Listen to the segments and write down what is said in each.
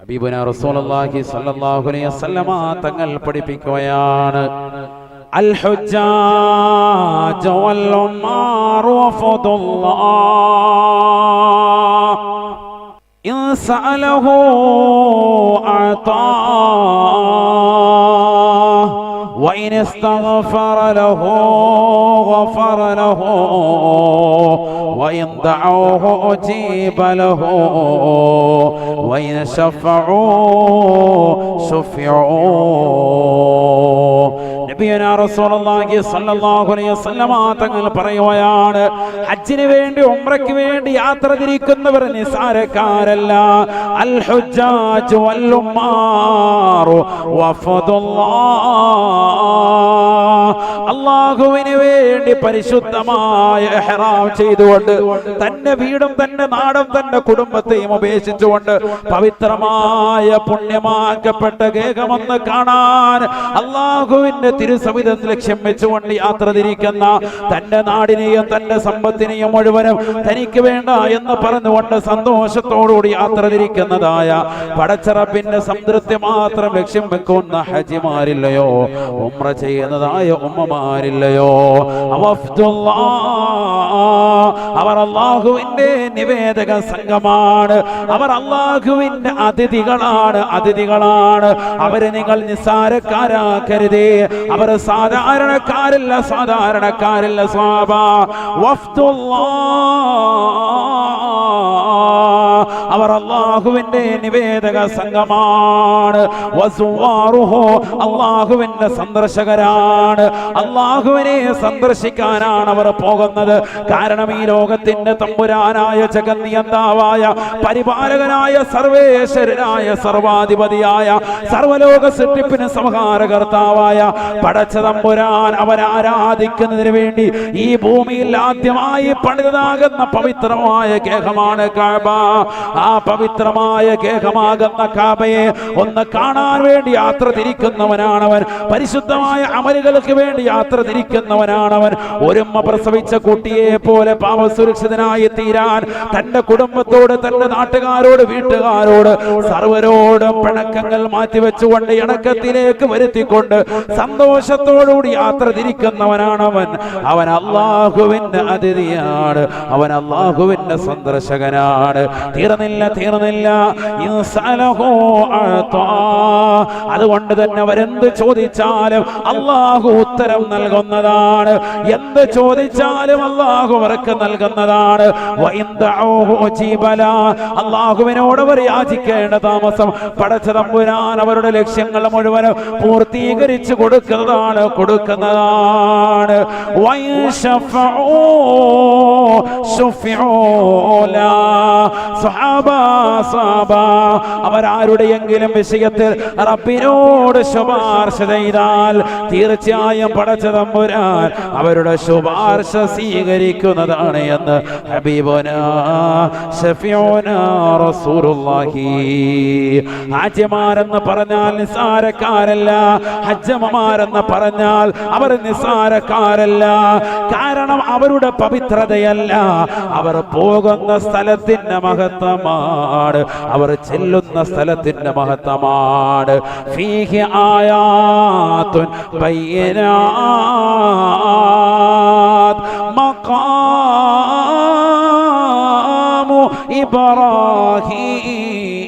ഹബീബുന റസൂലുള്ളാഹി സ്വല്ലല്ലാഹു അലൈഹി വസല്ലമ തങ്ങൾ പഠിപ്പിക്കുകയാണ്. അൽ ഹുജ്ജാജ് വൽ ഉമാർ വഫദുല്ലാഹ് ഇൻ സഅലഹു അഅതാഹ് وإن استغفر له غفر له. وإن دعوه أجيب له. وإن شفعوا شفعوا തങ്ങൾ പറയുകയാണ് ഹജ്ജിന് വേണ്ടി ഉംറയ്ക്ക് വേണ്ടി യാത്ര തിരിക്കുന്നവർ നിസാരക്കാരല്ല. അൽ ഹുജാജ് വൽ ഉമ്മാർ അള്ളാഹുവിന് വേണ്ടി പരിശുദ്ധമായ എഹ്റാം ചെയ്തുകൊണ്ട് തന്റെ വീടും തന്റെ നാടും തന്റെ കുടുംബത്തെയും ഉപേക്ഷിച്ചുകൊണ്ട് പവിത്രമായ പുണ്യമാക്കപ്പെട്ട കേകമെന്ന് കാണാൻ അള്ളാഹുവിന്റെ തിരുസവിധം ലക്ഷ്യം വെച്ചുകൊണ്ട് യാത്ര തിരിക്കുന്ന തന്റെ നാടിനെയും തന്റെ സമ്പത്തിനെയും മുഴുവനും തനിക്ക് വേണ്ട എന്ന് പറഞ്ഞുകൊണ്ട് സന്തോഷത്തോടുകൂടി യാത്ര തിരിക്കുന്നതായ പടച്ചറപ്പിന്റെ സംതൃപ്തി മാത്രം ലക്ഷ്യം വെക്കുന്ന ഹജിമാരില്ലയോ ഉമ്ര ചെയ്യുന്നതായ ഉമ്മമാരില്ലയോ? അവഫ്ദുല്ലാ. അവർ അള്ളാഹുവിന്റെ നിവേദക സംഘമാണ്. അവർ അള്ളാഹുവിന്റെ അതിഥികളാണ് അതിഥികളാണ്. അവരെ നിങ്ങൾ നിസ്സാരക്കാരാക്കരുതേ. അവർ സാധാരണക്കാരല്ല സാധാരണക്കാരല്ല സ്വാഭാ അവർ അള്ളാഹുവിന്റെ നിവേദക സംഘമാണ്. അള്ളാഹുവിന്റെ സന്ദർശകരാണ്. അള്ളാഹുവിനെ സന്ദർശിക്കാനാണ് അവർ പോകുന്നത്. കാരണം ഈ ലോകത്തിന്റെ തമ്പുരാനായ ജഗന്നിയന്താവായ പരിപാലകനായ സർവേശ്വരനായ സർവാധിപതിയായ സർവലോക സൃഷ്ടിപ്പിന് സംഹാരകർത്താവായ പടച്ച തമ്പുരാൻ അവൻ ആരാധിക്കുന്നതിന് വേണ്ടി ഈ ഭൂമിയിൽ ആദ്യമായി പണിതാകുന്ന പവിത്രമായ ഗേഹമാണ് കാബ. ആ പവിത്രമായ കേകമാകുന്ന കാബയെ ഒന്ന് കാണാൻ വേണ്ടി യാത്ര തിരിക്കുന്നവനാണവൻ. പരിശുദ്ധമായ അമലുകൾക്ക് വേണ്ടി യാത്ര തിരിക്കുന്നവനാണവൻ. ഒരുമ്മ പ്രസവിച്ച കുട്ടിയെ പോലെ പാവസുരക്ഷിതനായി തീരാൻ തന്റെ കുടുംബത്തോട് തന്റെ നാട്ടുകാരോട് വീട്ടുകാരോട് സർവരോടും പിണക്കങ്ങൾ മാറ്റിവെച്ചുകൊണ്ട് ഇണക്കത്തിലേക്ക് വരുത്തിക്കൊണ്ട് സന്തോഷത്തോടുകൂടി യാത്ര തിരിക്കുന്നവനാണവൻ. അവൻ അള്ളാഹുവിന്റെ അതിഥിയാണ്. അവൻ അള്ളാഹുവിന്റെ സന്ദർശകനാണ്. തീർന്നില്ല തീർന്നില്ല. അഅതാ. അതുകൊണ്ട് തന്നെ അവരെന്ത് ചോദിച്ചാലും അള്ളാഹു ഉത്തരം നൽകുന്നതാണ്. എന്ത് ചോദിച്ചാലും അള്ളാഹു അവർക്ക് നൽകുന്നതാണ്. അള്ളാഹുവിനോട് അവർ യാചിക്കേണ്ട താമസം. പടച്ച തമ്പുരാൻ അവരുടെ ലക്ഷ്യങ്ങൾ മുഴുവനും പൂർത്തീകരിച്ചു കൊടുക്കുന്നതാണ് കൊടുക്കുന്നതാണ്. വഇൻ അവരാരുടെയെങ്കിലും വിഷയത്തിൽ റബ്ബിനോട് ശുപാർശ ചെയ്താൽ തീർച്ചയായും പടച്ച തമ്പുരാൻ അവരുടെ ശുപാർശ സ്വീകരിക്കുന്നതാണ് എന്ന് ഹജ്ജമാരെന്ന് പറഞ്ഞാൽ നിസാരക്കാരല്ല ഹജ്ജമ്മമാരെന്ന് പറഞ്ഞാൽ അവർ നിസാരക്കാരല്ല കാരണം അവരുടെ പവിത്രതയല്ല അവർ പോകുന്ന സ്ഥലത്തിന്റെ മഹത്വമാണ്. അവർ ചെല്ലുന്ന സ്ഥലത്തിന്റെ മഹത്വമാണ്. ഫീഹി ആയാത്തുൻ ബയ്യനാത് മഖാമു ഇബ്രാഹീം.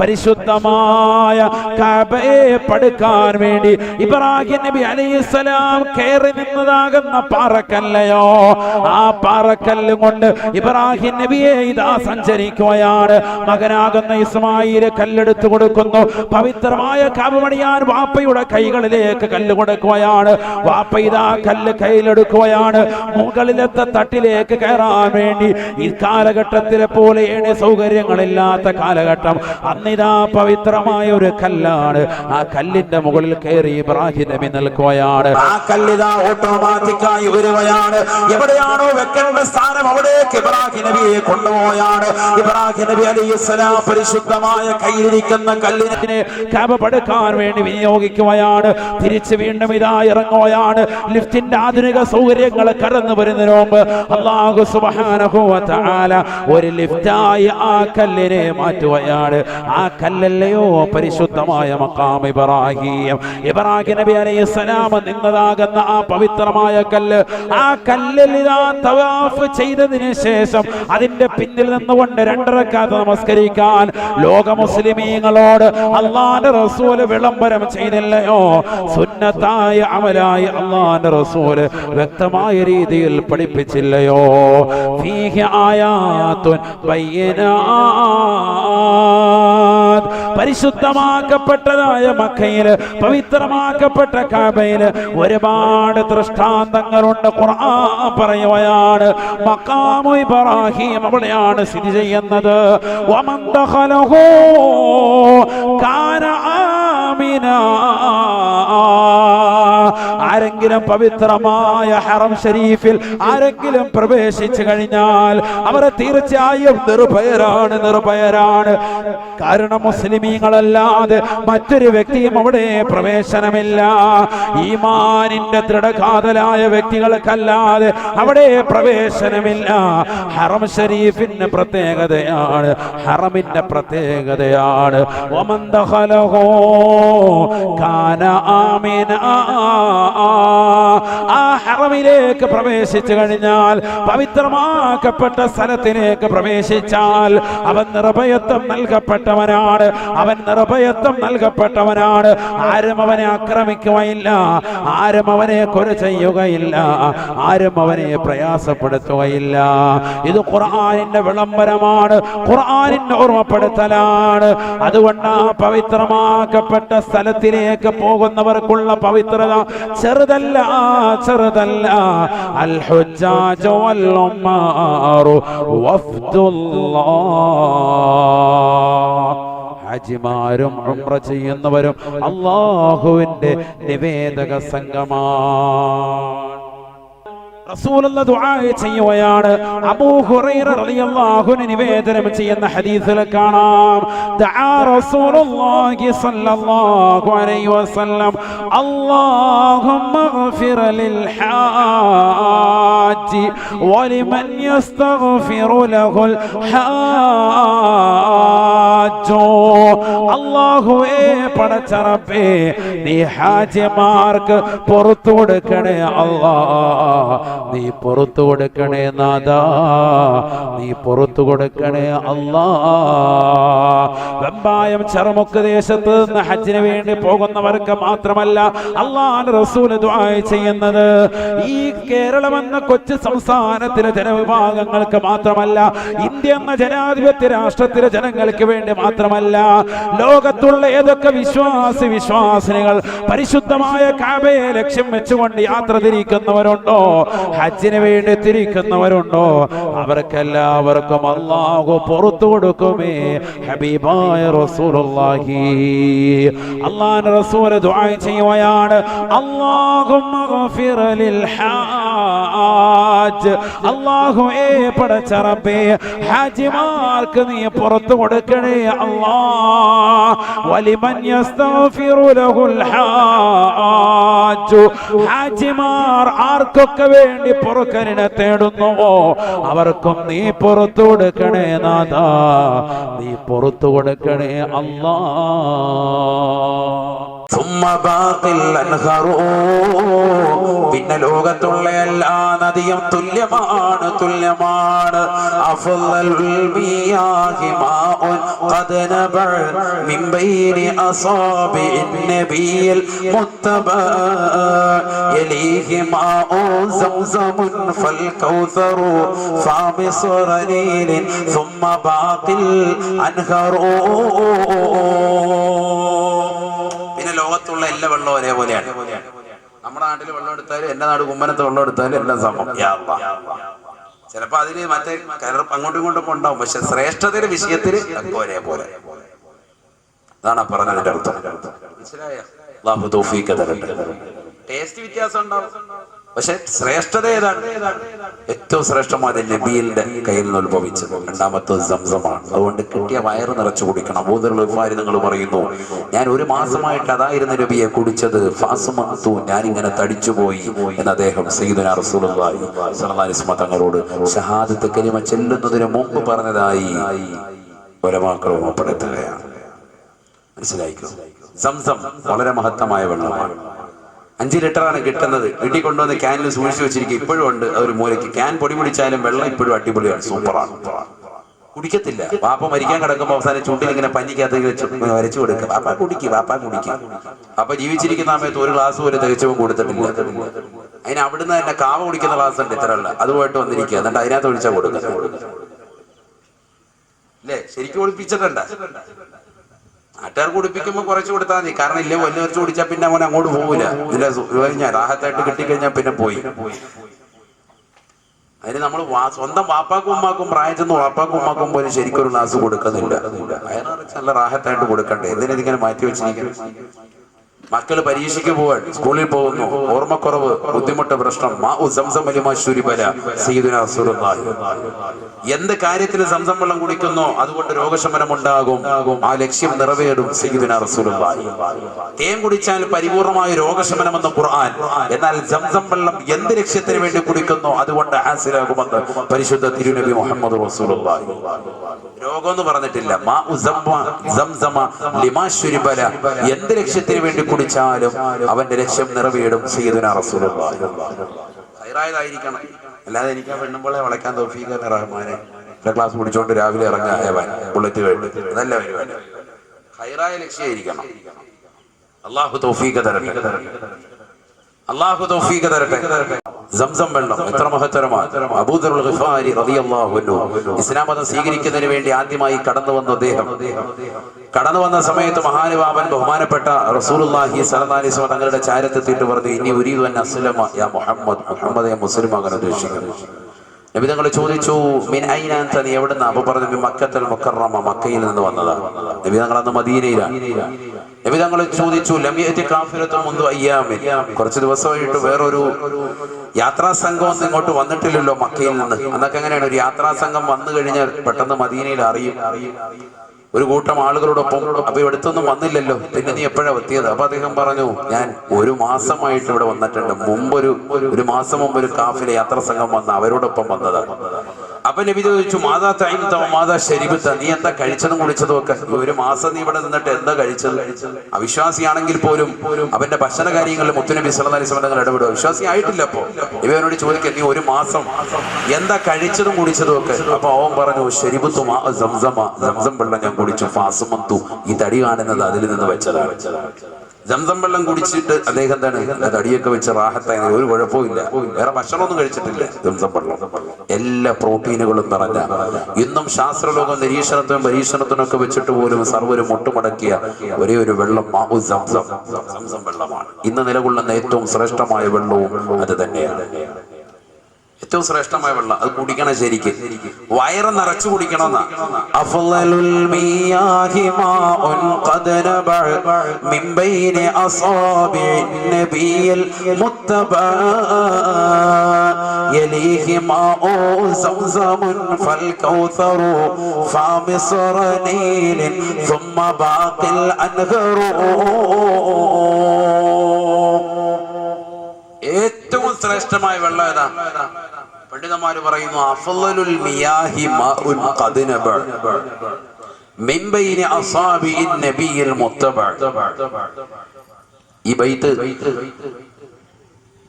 പരിശുദ്ധമായ കബയെ പടുക്കാൻ വേണ്ടി ഇബ്രാഹിം നബി അലൈഹിസ്സലാം കയറി നിന്നതാകുന്ന പാറക്കല്ലയോ? ആ പാറക്കല്ല് കൊണ്ട് ഇബ്രാഹിം നബിയെ ഇതാ സഞ്ചരിക്കുകയാണ്. മകനാകുന്ന ഇസ്മായിൽ കല്ലെടുത്തു കൊടുക്കുന്നു. പവിത്രമായ കാവുമണിയാൻ വാപ്പയുടെ കൈകളിലേക്ക് കല്ല് കൊടുക്കുകയാണ്. വാപ്പ ഇതാ കല്ല് കയ്യിലെടുക്കുകയാണ്. മുകളിലത്തെ തട്ടിലേക്ക് കയറാൻ വേണ്ടി ഈ കാലഘട്ടത്തിലെ പോലെ സൗകര്യങ്ങളില്ലാത്ത കാലഘട്ടം അന്നിതാ പവിത്രമായ ഒരു കല്ലാണ്. ആ കല്ലിന്റെ മുകളിൽ കയറി ഇബ്രാഹിം നബി നിൽക്കുകയാണ്. ആ കല്ലിതാ ഓട്ടോമാറ്റിക്കായി വരുകയാണ്. എവിടെയാണോ വെക്കേണ്ട സ്ഥാനം അവിടേക്ക് ഇബ്രാഹിം നബിയെ കൊണ്ടുപോയാണ്. ഇബ്രാഹിം നബി അലൈഹി സ്വലാം പരിശുദ്ധമായ കയ്യിലിരിക്കുന്ന കല്ലിനെ ഇതിനെ പടക്കാൻ പടുക്കാൻ വേണ്ടി വിനിയോഗിക്കുകയാണ്. തിരിച്ച് വീണ്ടും ഇതാ ഇറങ്ങുകയാണ്. ലിഫ്റ്റിന്റെ ആധുനിക സൗകര്യങ്ങൾ കടന്നു വരുന്നതിന് മുമ്പ് അള്ളാഹു സുബ്ഹാനഹു വ തആല ഒരു ലിഫ്റ്റായി ആ കല്ലിനെ മാറ്റുകയാണ് ആ കല്ലല്ലയോ പരിശുദ്ധമായ മക്കാം ഇബ്രാഹിം. ഇബ്രാഹിം നബി അലൈഹി സ്വലാം നിന്നതാകുന്ന ആ പവിത്രമായ കല്ല് ആ കല്ലിൽ ഇതാ തവാഫ് ചെയ്തതിന് ശേഷം അതിന്റെ പിന്നിൽ നിന്നുകൊണ്ട് രണ്ടരക്കാത്ത നമസ്കരിക്കാൻ ലോക മുസ്ലിമീങ്ങളോട് അള്ളാന്റെ റസൂൽ വിളംബരം ചെയ്തില്ലയോ? സുന്നത്തായ അമലായി അള്ളാന്റെ റസൂൽ വ്യക്തമായ രീതിയിൽ പഠിപ്പിച്ചില്ലയോ? ആയാത്തുൻ ബയ്യനാത്ത്. പരിശുദ്ധമാക്കപ്പെട്ടതായ മക്കയിൽ പവിത്രമാക്കപ്പെട്ട കാബയിൽ ഒരുപാട് ദൃഷ്ടാന്തങ്ങളുണ്ട്. ഖുർആൻ പറയുകയാണ് ഇബ്രാഹിം അവിടെയാണ് സ്ഥിതി ചെയ്യുന്നത്. വമൻ ആമിനാ. ആരെങ്കിലും പവിത്രമായ ഹറം ഷരീഫിൽ ആരെങ്കിലും പ്രവേശിച്ചു കഴിഞ്ഞാൽ അവരെ തീർച്ചയായും നിർഭയരാണ് നിർഭയരാണ്. കാരണം മുസ്ലിമീങ്ങളല്ലാതെ മറ്റൊരു വ്യക്തിയും അവിടെ പ്രവേശനമില്ല. ഈമാനിന്റെ ദൃഢകാതലായ വ്യക്തികൾക്കല്ലാതെ അവിടെ പ്രവേശനമില്ല. ഹറം ഷരീഫിന്റെ പ്രത്യേകതയാണ് ഹറമിന്റെ പ്രത്യേകതയാണ്. ഒമൻ ദഖലഹു കാന ആമിന ആ ഹറമിലേക്ക് പ്രവേശിച്ചു കഴിഞ്ഞാൽ പവിത്രമാക്കപ്പെട്ട സ്ഥലത്തിലേക്ക് പ്രവേശിച്ചാൽ അവൻ നിർഭയത്വം നൽകപ്പെട്ടവനാണ്. അവൻ നിർഭയത്വം നൽകപ്പെട്ടവനാണ്. ആരും അവനെ ആക്രമിക്കുകയില്ല. ആരും അവനെ കൊല ചെയ്യുകയില്ല. ആരും അവനെ പ്രയാസപ്പെടുത്തുകയില്ല. ഇത് ഖുർആനിന്റെ വിളംബരമാണ്. ഖുർആനിന്റെ ഓർമ്മപ്പെടുത്തലാണ്. അതുകൊണ്ട് ആ പവിത്രമാക്കപ്പെട്ട സ്ഥലത്തിലേക്ക് പോകുന്നവർക്കുള്ള പവിത്രത ചെറുതല്ല ചെറുതല്ല. അൽ ഹുജ്ജാജ വൽ ഉമ്മാറു വഫ്ദുല്ലാഹ്. ഹാജിമാരും ഉംറ ചെയ്യുന്നവരും അള്ളാഹുവിന്റെ നിവേദക സംഘമാണ് റസൂലുള്ള ദുആ ചെയ്യുകയാണ് അബൂ ഹുറൈറ റളിയല്ലാഹു അൻഹു നിവേദനം ചെയ്യുന്ന ഹദീസിൽ കാണാം ദആ റസൂലുള്ളാഹി സ്വല്ലല്ലാഹു അലൈഹി വസല്ലം അല്ലാഹുമ്മ اغفر للحاج ولمن يستغفر له الحاج അല്ലാഹുവേ പടച്ചറപ്പേ നീ ഹാജിമാർക്ക് പുറത്തു കൊടുക്കണേ അള്ളാ നീ പുറത്തു കൊടുക്കണേ നാദാ. നീ പുറത്തു കൊടുക്കണേ അള്ളാ വെമ്പായം ചെറുമുക്ക് ദേശത്ത് നിന്ന് ഹജ്ജിന് വേണ്ടി പോകുന്നവർക്ക് മാത്രമല്ല അള്ളാഹ് ദുആ ചെയ്യുന്നത്. ഈ കേരളം എന്ന കൊച്ചു സംസ്ഥാനത്തിലെ ജനവിഭാഗങ്ങൾക്ക് മാത്രമല്ല ഇന്ത്യ എന്ന ജനാധിപത്യ രാഷ്ട്രത്തിലെ ജനങ്ങൾക്ക് വേണ്ടി മാത്രമല്ല ലോകത്തുള്ള ഏതൊക്കെ വിശ്വാസി വിശ്വാസിനികൾ പരിശുദ്ധമായ കാബയെ ലക്ഷ്യം വെച്ചുകൊണ്ട് യാത്ര തിരിക്കുന്നവരുണ്ടോ? ഹജ്ജിന് വേണ്ടി തിരിക്കുന്നവരുണ്ടോ? അവർക്കെല്ലാവർക്കും അള്ളാഹു പുറത്തു കൊടുക്കുമേ. ഹബീബായ റസൂലുള്ളാഹി. അള്ളാഹ് റസൂൽ ദുആ ചെയ്യുകയാണ്. അല്ലാഹുമ്മ ഗഫിർ ലിൽ ഹാജ്. അല്ലാഹുവേ പടച്ച റബ്ബേ ഹാജിമാർക്ക് നീ പുറത്തു കൊടുക്കണേ. അല്ലാ വലിമൻ യസ്തഗ്ഫിറു ലഹുൽ ഹാജ് ഹാജിമാർ ആർക്കൊക്കെ വേണ്ടി പൊറുക്കലിനെ തേടുന്നുവോ അവർക്കും നീ പുറത്തു കൊടുക്കണേ നാഥാ നീ പുറത്തു കൊടുക്കണേ അല്ലാ ثم باقي الأنهار പിന്നെ ലോകത്തുള്ള എല്ലാ നദിയും തുല്യമാണ് തുല്യമാണ് അഫ്ളലുൽ മിയാഹി മാഉൻ ഖദ് നബഅ മിൻ ബൈനി അസാബിൻ നബിയിൽ മുത്തബഅ യലീഹി മാഉ സംസമുൻ ഫൽ കൗസറു ഫാമിസ്റ നീലിൻ ثم باقي الأنهار പിന്നെ എല്ലാ വെള്ളവും ഒരേപോലെയാണ്. നമ്മുടെ നാട്ടിൽ വെള്ളം എടുത്താലും എന്റെ നാട് കുമ്മനത്ത് വെള്ളം എടുത്താലും എല്ലാം സമം. ചിലപ്പോ അതിന് മറ്റേ അങ്ങോട്ടും ഇങ്ങോട്ടും ഉണ്ടാവും. പക്ഷെ ശ്രേഷ്ഠതയുടെ വിഷയത്തിൽ ഒരേപോലെ. അതാണ് പറഞ്ഞതിന്റെ അർത്ഥം. മനസ്സിലായോ? ടേസ്റ്റ് വ്യത്യാസം ഉണ്ടാവും. പക്ഷെ ശ്രേഷ്ഠത ഏതാണ്? ഏറ്റവും ശ്രേഷ്ഠമായ നബിയുടെ കയ്യിൽ നിന്ന് ഉത്ഭവിച്ചത് രണ്ടാമത്തത് സംസമാണ്. അതുകൊണ്ട് കിട്ടിയ വയറ് നിറച്ചു കുടിക്കണം. അബൂദർഫാരി നിങ്ങൾ പറയുന്നു ഞാൻ ഒരു മാസമായിട്ട് അതായിരുന്നു നബിയെ കുടിച്ചത്. ഫാസുമത്തു തടിച്ചു പോയി എന്ന് അദ്ദേഹം സയ്യിദുന റസൂലുള്ളാഹി വസല്ലം തങ്ങളോട് ഷഹാദത്ത് കലിമ ചെല്ലുന്നതിന് മുമ്പ് പറഞ്ഞതായി ഒരമാക്കൾ ഓർമ്മപ്പെടുത്തുകയാണ് മനസ്സിലായിക്കോ? സംസം വളരെ മഹത്തമായ വെള്ളമാണ്. അഞ്ച് ലിറ്ററാണ് കിട്ടുന്നത്. വീട്ടിൽ കൊണ്ടുവന്ന് ക്യാനിൽ സൂക്ഷിച്ചു വെച്ചിരിക്കും. ഇപ്പോഴും ഉണ്ട് ഒരു മൂലയ്ക്ക്. ക്യാൻ പൊടി പിടിച്ചാലും വെള്ളം ഇപ്പോഴും അടിപൊളിയാണ്. സൂപ്പറാണ്. കുടിക്കത്തില്ല. വാപ്പ മരിക്കാൻ കിടക്കുമ്പോൾ അവസാനം ചൂണ്ടിൽ ഇങ്ങനെ പഞ്ഞിക്കകത്ത് വരച്ചു കൊടുക്കുക വാപ്പ കുടിക്കും വാപ്പ കുടിക്കും. അപ്പൊ ജീവിച്ചിരിക്കുന്ന സമയത്ത് ഒരു ഗ്ലാസ് പോലും തികച്ചവും കൊടുത്തിട്ടില്ല. അതിന് അവിടുന്ന് തന്നെ കാവ കുടിക്കുന്ന ഗ്ലാസ് ഉണ്ട് ഇത്രയുള്ള. അതുമായിട്ട് വന്നിരിക്കുക. എന്നിട്ട് അതിനകത്ത് ഒഴിച്ചാൽ കൊടുക്കുന്നത് അല്ലേ ശരിക്കും ഒളിപ്പിച്ചിട്ടുണ്ട്? നാട്ടുകാർ കുടിപ്പിക്കുമ്പോ കുറച്ച് കൊടുത്താൽ മതി. കാരണം ഇല്ല വലിയ കുറച്ച് കുടിച്ചാൽ പിന്നെ അവൻ അങ്ങോട്ട് പോകില്ല ഇതിലെ കഴിഞ്ഞാൽ രാഹത്തായിട്ട് കിട്ടിക്കഴിഞ്ഞാൽ പിന്നെ പോയി. അതിന് നമ്മൾ സ്വന്തം വാപ്പാക്കും ഉമ്മാക്കും പ്രായം ചെന്ന് വാപ്പാക്കും ഉമ്മാക്കും പോലും ശരിക്കും ഒരു ഗ്ലാസ് കൊടുക്കുന്നില്ല. അയാൾ നല്ല റാഹത്തായിട്ട് കൊടുക്കണ്ടേ? എന്തിനാ ഇതിങ്ങനെ മാറ്റി വെച്ചിരിക്കണം മക്കൾ പരീക്ഷയ്ക്ക് പോവാൻ സ്കൂളിൽ പോകുന്നു ഓർമ്മക്കുറവ് ബുദ്ധിമുട്ട് പ്രശ്നം. എന്ത് കാര്യത്തിന് സംസം വെള്ളം കുടിക്കുന്നോ അതുകൊണ്ട് രോഗശമനം ഉണ്ടാകും ആ ലക്ഷ്യം നിറവേറും സയ്യിദുനാ റസൂലുള്ളാഹി. തേൻ കുടിച്ചാൽ പരിപൂർണമായ രോഗശമനം എന്ന് ഖുർആൻ എന്നാൽ സംസം വെള്ളം എന്ത് ലക്ഷ്യത്തിന് വേണ്ടി കുടിക്കുന്നോ അതുകൊണ്ട് ഹാസിലാകുമെന്ന് പരിശുദ്ധ തിരുനബി മുഹമ്മദ് റസൂലുള്ളാഹി. രോഗം എന്ന് പറഞ്ഞിട്ടില്ല എന്ത് ലക്ഷ്യത്തിന് വേണ്ടി കുടിച്ചാലും അവന്റെ ലക്ഷ്യം നിറവേടും സയ്യിദുനാ റസൂലുള്ളാഹി. ഹൈറായതായിരിക്കണം. അല്ലാതെ എനിക്ക് ആ പെണ്ണുമ്പോളെ വളയ്ക്കാൻ തോഫീഖ് റഹ്മാനെ. ക്ലാസ് കുടിച്ചോണ്ട് രാവിലെ ഇറങ്ങാൻ ബുള്ളറ്റ് കേട്ട് അതല്ല പരിപാടി. ഹൈറായ ലക്ഷ്യമായിരിക്കണം അള്ളാഹു തൗഫീഖ് തരട്ടെ. അള്ളാഹു തൗഫീഖ് തരട്ടെ. സംസം വെള്ളം എത്ര മഹത്തരമാണ്. അബൂദറുൽ ഗിഫാരി റളിയല്ലാഹു അൻഹു ഇസ്ലാം മതം സ്വീകരിക്കുന്നതിന് വേണ്ടി ആദ്യമായി കടന്നു വന്ന അദ്ദേഹം. കടന്നു വന്ന സമയത്ത് മഹാനുഭാവൻ ബഹുമാനപ്പെട്ട റസൂലുള്ളാഹി സ്വല്ലല്ലാഹി അലൈഹി വസല്ലം തങ്ങളുടെ ചാരത്തെത്തിയിട്ട് പറഞ്ഞു ഇനി ഉരീദു അൻ അസ്ലമ യാ മുഹമ്മദ്. മുഹമ്മദ് യാ മുസ്ലിം അങ്ങനെ ഉദ്ദേശിക്കുന്നു. നബി തങ്ങൾ ചോദിച്ചു മിൻ അൻത നീ എവിടുന്ന? അപ്പൊ പറഞ്ഞു "മിൻ മക്കത്തൽ മുക്കറമ മക്കയിൽ നിന്ന് വന്നതാണ് നബി തങ്ങൾ അന്ന് മദീനയിലാണ് നബി തങ്ങൾ ചോദിച്ചു ലമിയത്തി കുറച്ച് ദിവസമായിട്ട് വേറൊരു യാത്രാ സംഘം ഒന്നും ഇങ്ങോട്ട് വന്നിട്ടില്ലല്ലോ മക്കയിൽ നിന്ന്. അന്നൊക്കെ എങ്ങനെയാണ്? ഒരു യാത്രാ സംഘം വന്നു കഴിഞ്ഞാൽ പെട്ടെന്ന് മദീനയിൽ അറിയും. ഒരു കൂട്ടം ആളുകളോടൊപ്പം അപ്പൊ ഇവിടുത്തൊന്നും വന്നില്ലല്ലോ. പിന്നെ നീ എപ്പോഴാ എത്തിയത്? അപ്പൊ അദ്ദേഹം പറഞ്ഞു ഞാൻ ഒരു മാസമായിട്ട് ഇവിടെ വന്നിട്ടുണ്ട്. മുമ്പൊരു ഒരു മാസം മുമ്പ് ഒരു കാഫിലെ യാത്രാ സംഘം വന്ന അവരോടൊപ്പം വന്നതാണ്. അപ്പൊ നബി ചോദിച്ചു മാതാ തൈമത്തോ മാതാ ശരിബത്ത നീ എന്താ കഴിച്ചതും കുടിച്ചതും ഒക്കെ? ഒരു മാസം നീ ഇവിടെ നിന്നിട്ട് എന്താ കഴിച്ചത്? അവിശ്വാസിയാണെങ്കിൽ പോലും അവന്റെ ഭക്ഷണ കാര്യങ്ങളിൽ മുത്തുനബി അലൈഹി വസല്ലം ഇടപെടുക വിശ്വാസി ആയിട്ടില്ല അപ്പോ. ഇവനോട് ചോദിക്കുക നീ ഒരു മാസം എന്താ കഴിച്ചതും കുടിച്ചതും ഒക്കെ? അപ്പൊ അവൻ പറഞ്ഞു ശരിബത്തു സംസം വെള്ളം ഞാൻ കുടിച്ചു. ഫാസുമന്തു ഈ തടി കാണുന്നത് അതിൽ നിന്ന് വെച്ചതാണ്. സംസം വെള്ളം കുടിച്ചിട്ട് അദ്ദേഹം എന്താണ്? തടിയൊക്കെ വെച്ച് റാഹത്തായി ഒരു കുഴപ്പമില്ല വേറെ ഭക്ഷണമൊന്നും കഴിച്ചിട്ടില്ല ജംസം വെള്ളം എല്ലാ പ്രോട്ടീനുകളും നിറഞ്ഞ ഇന്നും ശാസ്ത്രലോകം നിരീക്ഷണത്തിനും പരീക്ഷണത്തിനും ഒക്കെ വെച്ചിട്ട് പോലും സർവരും മുട്ടുമടക്കിയ ഒരേ ഒരു വെള്ളം സംസം വെള്ളമാണ് ഇന്ന് നിലകൊള്ളുന്ന ഏറ്റവും ശ്രേഷ്ഠമായ വെള്ളവും അത് തന്നെയാണ്. ഏറ്റവും ശ്രേഷ്ഠമായ വെള്ളം അത് കുടിക്കണം ശരിക്ക് വയറ് നിറച്ചു കുടിക്കണം അഫ്ളലുൽ മിയാഹി മാഉൻ ഖദ് നബഅ മിൻ ബൈനി അസാബിൻ നബിയിൽ മുത്തബഅ യലീഹി മാഉ സംസമുൻ ഫൽ കൗസറു ഫമിസ്റ നീലിൻ ثم باقي الأنهر ഏറ്റവും ശ്രേഷ്ഠമായ വെള്ളം ഏതാ പണ്ഡിതന്മാര് പറയുന്നു അഫലുൽ മിയാഹി മാഉൻ ഖദ്നബ മിൻ ബൈനി അസാബിൻ നബിയിൽ മുത്തബ. ഈ ബൈത്ത്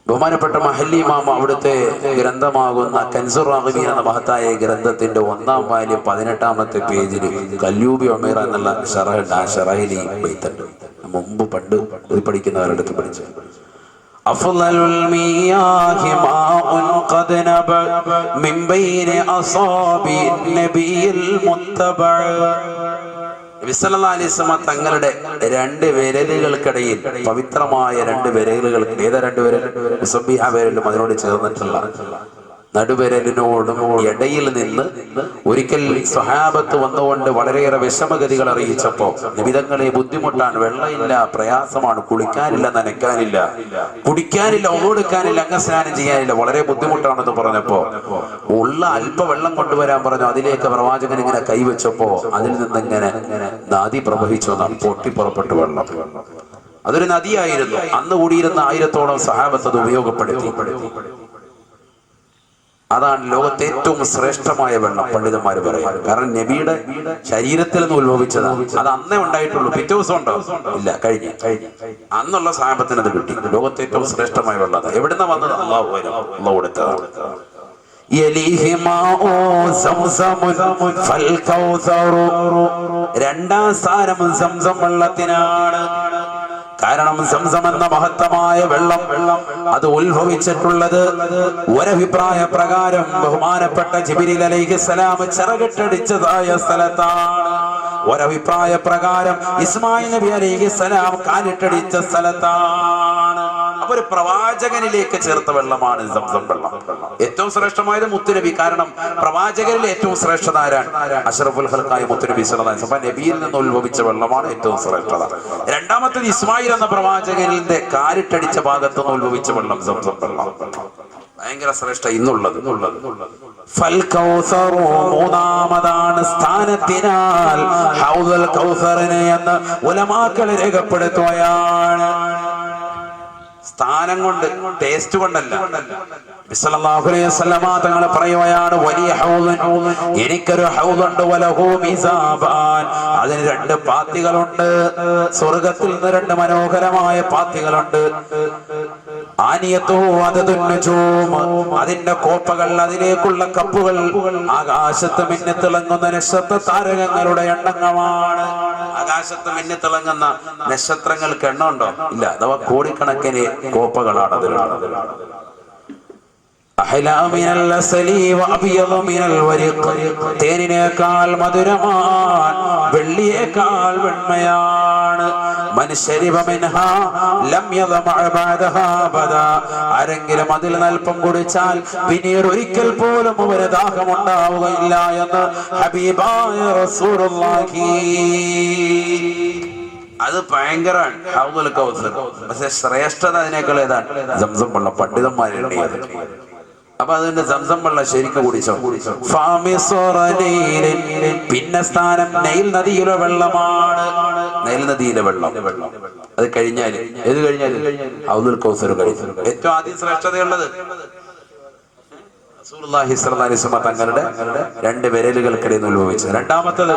ബഹുമാനപ്പെട്ട മഹല്ലി മാമ അവിടുത്തെ ഗ്രന്ഥമാകുന്ന കൻസുർ റാഗിബീൻ എന്ന മഹത്തായ ഗ്രന്ഥത്തിന്റെ ഒന്നാം വാല്യം പതിനെട്ടാമത്തെ പേജിൽ കല്ലൂബി ഒമേറ എന്നുള്ള ഷറഹ് ആ ബൈത്തുണ്ട്. മുമ്പ് പണ്ട് പഠിക്കുന്നവരുടെ അടുത്ത് പഠിച്ചു أفضل المياه ماء قد نبع من بين أصابع النبي المتبع നബി സല്ലല്ലാഹു അലൈഹി വസല്ലമ തങ്ങളുടെ രണ്ട് വിരലുകൾക്കിടയിൽ പവിത്രമായ രണ്ട് വിരലുകൾ ഏതാ രണ്ട് വിരൽ മുസബ്ബിഹ വിരലും അതിനോട് ചേർന്നിട്ടുള്ള നടുവിരലിനോടും ഇടയിൽ നിന്ന് ഒരിക്കൽ സ്വഹാബത്ത് വന്നുകൊണ്ട് വളരെയേറെ വിഷമഗതികൾ അറിയിച്ചപ്പോ നിമിതങ്ങളെ ബുദ്ധിമുട്ടാണ് വെള്ളമില്ല പ്രയാസമാണ് കുളിക്കാനില്ല നനയ്ക്കാനില്ല കുടിക്കാനില്ല ഓടുക്കാനില്ല അംഗസ്നാനം ചെയ്യാനില്ല വളരെ ബുദ്ധിമുട്ടാണെന്ന് പറഞ്ഞപ്പോ ഉള്ള അല്പ വെള്ളം കൊണ്ടുവരാൻ പറഞ്ഞു. അതിലേക്ക് പ്രവാചകൻ ഇങ്ങനെ കൈവച്ചപ്പോ അതിൽ നിന്ന് ഇങ്ങനെ നദി പ്രവഹിച്ചു നാം പൊട്ടി പുറപ്പെട്ടു വെള്ളം. അതൊരു നദിയായിരുന്നു. അന്ന് കൂടിയിരുന്ന ആയിരത്തോളം സഹാബത്ത് അത് ഉപയോഗപ്പെടുത്തി. അതാണ് ലോകത്തെ ഏറ്റവും ശ്രേഷ്ഠമായ വെള്ളം പണ്ഡിതന്മാർ പറയും കാരണം നബിയുടെ ശരീരത്തിൽ നിന്ന് ഉത്ഭവിച്ചതാണ് അത് അന്നേ ഉണ്ടായിട്ടുള്ളൂ. പിറ്റേ ദിവസം ഉണ്ടോ? ഇല്ല കഴിഞ്ഞു. അന്നുള്ള സാമ്പത്തിന് അത് കിട്ടി. ലോകത്തെ ഏറ്റവും ശ്രേഷ്ഠമായ വെള്ളം എവിടെ നിന്ന് വന്നത്? അള്ളാഹു അള്ളാഹു കൊടുത്തതാണ് രണ്ടാം സ്ഥാനം സംസം വെള്ളത്തിനാണ്. കാരണം സംസം എന്ന മഹത്തമായ വെള്ളം അത് ഉത്ഭവിച്ചിട്ടുള്ളത് ഒരഭിപ്രായ പ്രകാരം ബഹുമാനപ്പെട്ട ജിബിരിൽ അലൈഹിസ്സലാം ചിറകിട്ടടിച്ചതായ സ്ഥലത്താണ്. ഒരഭിപ്രായ പ്രകാരം ഇസ്മായിൽ നബി അലൈഹി സ്വലാം കാലിട്ടടിച്ച സ്ഥലത്താണ്. അപ്പൊ ഒരു പ്രവാചകനിലേക്ക് ചേർത്ത വെള്ളമാണ് വെള്ളം. ഏറ്റവും ശ്രേഷ്ഠമായത് മുത്തുനബി. കാരണം പ്രവാചകരിൽ ഏറ്റവും ശ്രേഷ്ഠത ആരാണ്? അഷറഫുൽ ഹൽക്കായ മുത്തുനബി. അപ്പൊ നബിയിൽ നിന്ന് ഉത്ഭവിച്ച വെള്ളമാണ് ഏറ്റവും ശ്രേഷ്ഠത. രണ്ടാമത്തത് ഇസ്മായിൽ എന്ന പ്രവാചകനിന്റെ കാലിട്ടടിച്ച ഭാഗത്ത് നിന്ന് ഉത്ഭവിച്ച വെള്ളം സംസം വെള്ളം. ഭയങ്കര ശ്രേഷ്ഠ ഇന്നുള്ളത്. മൂന്നാമതാണ് സ്ഥാനത്തിനാൽ. ഹൗദൽ കൗസറിനെ എന്ന് ഉലമാക്കൾ രേഖപ്പെടുത്തുകയാണ്. സ്ഥാനം കൊണ്ട് ടേസ്റ്റ് കൊണ്ടല്ല. തങ്ങൾ പറയുകയാണ് വലിയ എനിക്കൊരു ഹൗദുണ്ട് അതിന് രണ്ട് പാത്തികളുണ്ട്. സ്വർഗത്തിൽ നിന്ന് രണ്ട് മനോഹരമായ പാത്തികളുണ്ട്. അതിന്റെ കോപ്പകൾ അതിലേക്കുള്ള കപ്പുകൾ ആകാശത്ത് മിന്നി തിളങ്ങുന്ന നക്ഷത്ര താരകങ്ങളുടെ എണ്ണങ്ങളാണ്. ആകാശത്ത് മിന്നി തിളങ്ങുന്ന നക്ഷത്രങ്ങൾക്ക് എണ്ണമുണ്ടോ? ഇല്ല. അഥവാ കോടിക്കണക്കിന് കോപ്പകളാണ് അതിലുള്ളത്. തേനിനേക്കാൾ മധുരമാൻ വെള്ളിയേക്കാൾ വെണ്മയാണ്. ആരെങ്കിലും അതിൽ നൽപ്പം കുടിച്ചാൽ പിന്നീട് ഒരിക്കൽ പോലും അവന് ദാഹമുണ്ടാവുകയില്ല എന്ന് ഹബീബായ റസൂലുള്ളാഹി. അത് ഭയങ്കരാണ് കൗസർ. പക്ഷെ ശ്രേഷ്ഠത അതിനേക്കാൾ ഏതാണ് സംസം പണ്ഡിതന്മാരുണ്ട് അപ്പൊ അതിന്റെ സംസം വെള്ളം ശരിക്കും കുടിച്ചോ. പിന്നെ സ്ഥാനം നെയിൽ നദിയിലെ വെള്ളമാണ്. നെയിൽ നദിയിലെ വെള്ളം. അത് കഴിഞ്ഞാൽ. ഏത് കഴിഞ്ഞാൽ? അബ്ദുൽ കൗസർ കഴിഞ്ഞു. ഏറ്റവും ആദ്യം ശ്രേഷ്ഠതയുള്ളത്? തങ്ങളുടെ രണ്ട് വിരലുകൾക്കിടയിൽ നിന്ന് ഉത്ഭവിച്ചത്. രണ്ടാമത്തത്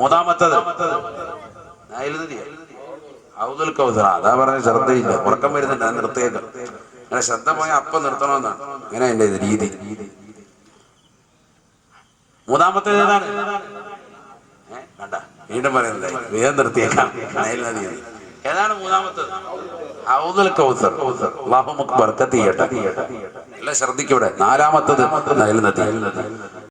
മൂന്നാമത്തത് ഔദുൽ കൗസർ അതാ പറഞ്ഞ ശ്രദ്ധയില്ല. ഉറക്കം വരുന്നുണ്ട് നിർത്തേക്ക്. അങ്ങനെ ശ്രദ്ധ പോയാൽ അപ്പം നിർത്തണമെന്നാണ് ഇങ്ങനെ എന്റെ രീതി. മൂന്നാമത്തേത് ഏതാണ്? വേണ്ട. വീണ്ടും പറയുന്നത് വേഗം നിർത്തിയേക്കാം. ഏതാണ് മൂന്നാമത്തത്? ഔദുൽ കൗസർ. അള്ളാഹു ബർക്കത്ത് ചെയ്യട്ടെ. എല്ലാം ശ്രദ്ധിക്കൂടെ നാലാമത്തത്. നയൽ നദി